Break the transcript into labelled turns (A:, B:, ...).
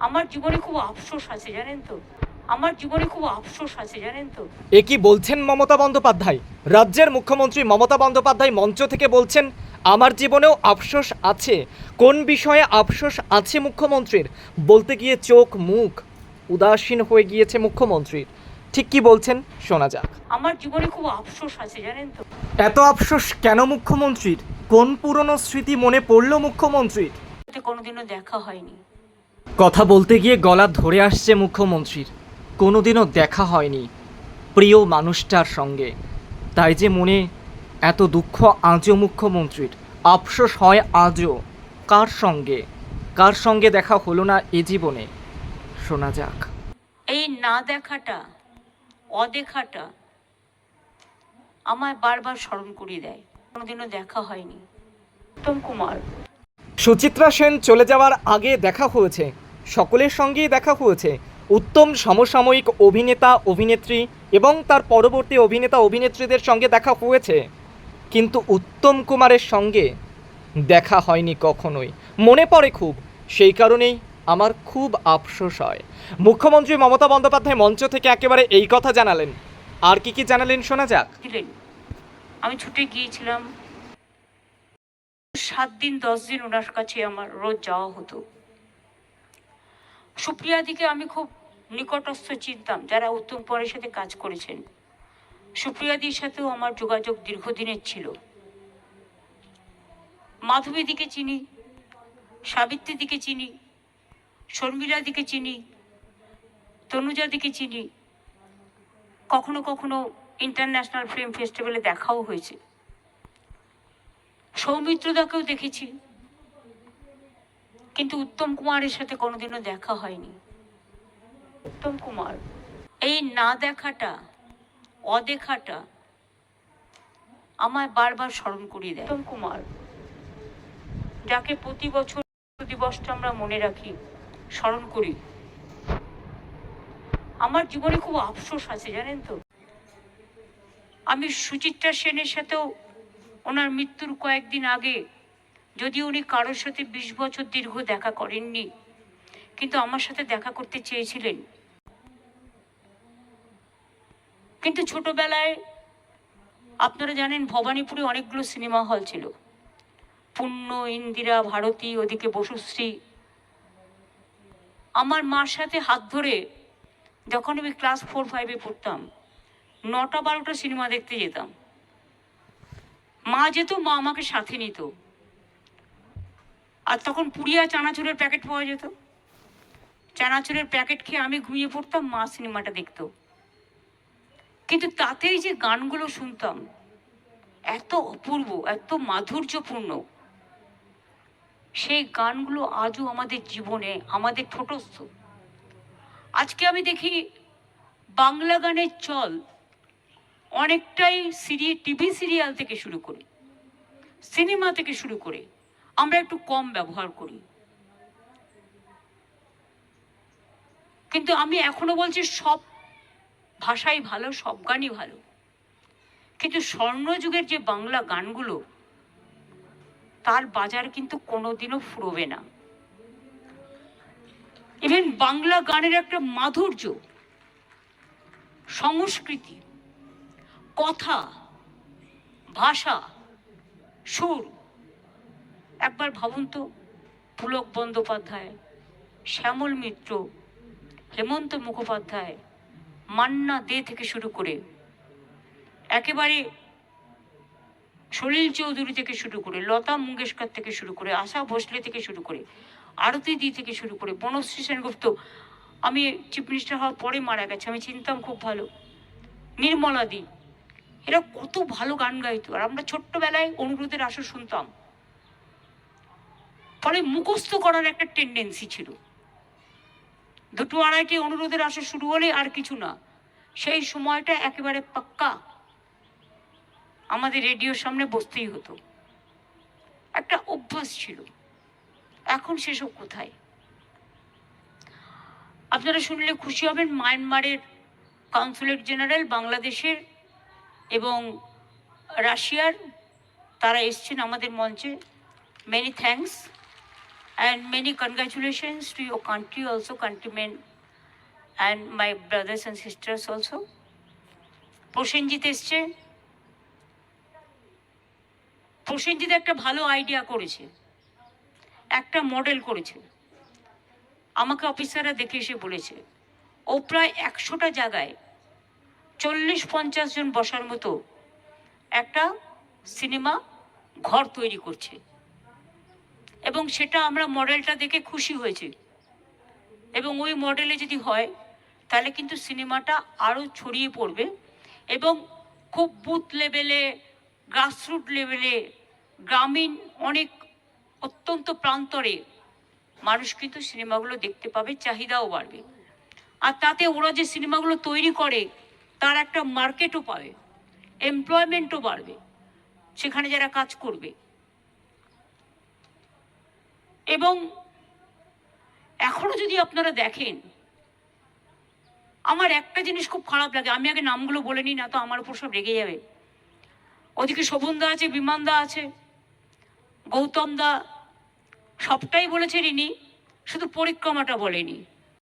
A: আমার জীবনে খুব আফসোস আছে জানেন তো? আমার জীবনে খুব আফসোস আছে জানেন তো?
B: এ কি বলছেন মমতা বন্দ্যোপাধ্যায়? রাজ্যের মুখ্যমন্ত্রী মমতা বন্দ্যোপাধ্যায় মঞ্চ থেকে বলছেন আমার জীবনেও আফসোস আছে। কোন বিষয়ে আফসোস আছে মুখ্যমন্ত্রীর? বলতে গিয়ে চোখ মুখ উদাসীন হয়ে গিয়েছে মুখ্যমন্ত্রীর। ঠিক কি বলছেন? শোনা যাক।
A: আমার জীবনে খুব আফসোস আছে জানেন তো?
B: এত আফসোস কেন মুখ্যমন্ত্রীর? কোন পুরনো স্মৃতি মনে পড়ল মুখ্যমন্ত্রীর?
A: কোনোদিনও দেখা হয়নি।
B: কথা বলতে গিয়ে গলা ধরে আসছে মুখ্যমন্ত্রীর। কোনোদিনও দেখা হয়নি প্রিয় মানুষটার সঙ্গে। তাই যে মনে এত দুঃখ আজও মুখ্যমন্ত্রীর। আফসোস হয় আজও। কার সঙ্গে? কার সঙ্গে দেখা হলো না এ জীবনে? শোনা যাক।
A: এই না দেখাটা অদেখাটা আমায় বারবার স্মরণ করিয়ে দেয়। কোনোদিনও দেখা হয়নি। উত্তম কুমার।
B: সুচিত্রা সেন চলে যাওয়ার আগে দেখা হয়েছে। সকলের সঙ্গেই দেখা হয়েছে। উত্তম সমসাময়িক অভিনেতা, অভিনেত্রী এবং তার পরবর্তী অভিনেতা, অভিনেত্রীদের সঙ্গে দেখা হয়েছে। কিন্তু উত্তম কুমারের সঙ্গে দেখা হয়নি কখনোই। মনে পড়ে খুব, সেই কারণেই আমার খুব আফসোস হয়। মুখ্যমন্ত্রী মমতা বন্দ্যোপাধ্যায় মঞ্চ থেকে একেবারে এই কথা জানালেন। আর কি কি জানালেন শোনা যাক।
A: আমি ছুটে গিয়েছিলাম। সাত দিন, দশ দিন ওনার কাছে আমার রোজ যাওয়া হতো। সুপ্রিয়াদিকে আমি খুব নিকটস্থ চিনতাম যারা উত্তম পরের সাথে কাজ করেছেন। সুপ্রিয়াদির সাথেও আমার যোগাযোগ দীর্ঘদিনের ছিল। মাধবীদিকে চিনি সাবিত্রীদিকে চিনি শর্মিলাদিকে চিনি তনুজাদিকে চিনি। কখনো কখনো ইন্টারন্যাশনাল ফিল্ম ফেস্টিভ্যালে দেখাও হয়েছে। সৌমিত্রদাকেও দেখেছি। কিন্তু উত্তম কুমারের সাথে কোনোদিনও দেখা হয়নি। উত্তম কুমার, এই না দেখাটা, অদেখাটা আমায় বারবার স্মরণ করিয়ে দেয়। উত্তম কুমার, যাকে প্রতি বছর দিবসটা আমরা মনে রাখি, স্মরণ করি। আমার জীবনে খুব আফসোস আছে, জানেন তো? আমি সুচিত্রা সেনের সাথেও ওনার মৃত্যুর কয়েকদিন আগে যদি উনি কারোর সাথে বিশ বছর দীর্ঘ দেখা করেননি, কিন্তু আমার সাথে দেখা করতে চেয়েছিলেন। কিন্তু ছোটবেলায়, আপনারা জানেন ভবানীপুরে অনেকগুলো সিনেমা হল ছিল। পূর্ণ ইন্দিরা, ভারতী, ওদিকে বসুশ্রী। আমার মার সাথে হাত ধরে যখন আমি ক্লাস ফোর, ফাইভে পড়তাম, নটা, বারোটা সিনেমা দেখতে যেতাম। মা যেত, মা আমাকে সাথে নিত। আর তখন পুড়িয়া চানাচুরের প্যাকেট পাওয়া যেত। চানাচুরের প্যাকেট খেয়ে আমি ঘুমিয়ে পড়তাম, মা সিনেমাটা দেখতো। কিন্তু তাতেই যে গানগুলো শুনতাম, এত অপূর্ব, এত মাধুর্যপূর্ণ। সেই গানগুলো আজও আমাদের জীবনে, আমাদের ঠোঁটস্থ। আজকে আমি দেখি বাংলা গানের চল অনেকটাই সিরি টিভি সিরিয়াল থেকে শুরু করে, সিনেমা থেকে শুরু করে আমরা একটু কম ব্যবহার করি। কিন্তু আমি এখনও বলছি সব ভাষাই ভালো, সব গানই ভালো। কিন্তু স্বর্ণযুগের যে বাংলা গানগুলো, তার বাজার কিন্তু কোনোদিনও ফুরবে না। ইভেন বাংলা গানের একটা মাধুর্য, সংস্কৃতি, কথা, ভাষা, সুর একবার ভাবুন তো, পুলক বন্দ্যোপাধ্যায়, শ্যামল মিত্র, হেমন্ত মুখোপাধ্যায়, মান্না দে থেকে শুরু করে, একেবারে সলিল চৌধুরী থেকে শুরু করে, লতা মঙ্গেশকর থেকে শুরু করে, আশা ভোসলে থেকে শুরু করে, আরতি দি থেকে শুরু করে, বনশ্রী সেনগুপ্ত, আমি চিফ মিনিস্টার হওয়ার পরে মারা গেছে, আমি চিনতাম খুব ভালো, নির্মলা দি, এরা কত ভালো গান গাইতো, আর আমরা ছোট্টবেলায় অনুরোধের আসর শুনতাম। ফলে মুখস্থ করার একটা টেন্ডেন্সি ছিল। দুটো আড়াইটে অনুরোধের আসর শুরু হলে আর কিছু না। সেই সময়টা একেবারে পাক্কা। আমাদের রেডিওর সামনে বসতেই হতো। একটা অভ্যাস ছিল। এখন সেসব কোথায়? আপনারা শুনলে খুশি হবেন মায়ানমারের কাউন্সিলেট জেনারেল বাংলাদেশের এবং রাশিয়ার। তারা এসছেন আমাদের মঞ্চে। Many thanks and many congratulations to your country also, countrymen, and my brothers and sisters also. Prosenjit এসছে। প্রসেনজিৎ একটা ভালো আইডিয়া করেছে। একটা মডেল করেছে। আমাকে অফিসাররা দেখে এসে বলেছে ও প্রায় একশোটা জায়গায় চল্লিশ পঞ্চাশ জন বসার মতো একটা সিনেমা ঘর তৈরি করছে। এবং সেটা আমরা মডেলটা দেখে খুশি হয়েছি। এবং ওই মডেলে যদি হয়, তাহলে কিন্তু সিনেমাটা আরও ছড়িয়ে পড়বে এবং খুব বুথ লেভেলে গ্রাসরুট লেভেলে, গ্রামীণ অনেক অত্যন্ত প্রান্তরে মানুষ কিন্তু সিনেমাগুলো দেখতে পাবে, চাহিদাও বাড়বে। আর তাতে ওরা যে সিনেমাগুলো তৈরি করে, তার একটা মার্কেটও পাবে এমপ্লয়মেন্টও বাড়বে, সেখানে যারা কাজ করবে। এবং এখনও যদি আপনারা দেখেন, আমার একটা জিনিস খুব খারাপ লাগে, আমি আগে নামগুলো বলে নিই না তো আমার উপর সব রেগে যাবে। ওদিকে শোভনদা আছে, বিমানদা আছে গৌতম দা সবটাই বলেছে রিনি শুধু পরিক্রমাটা বলেনি।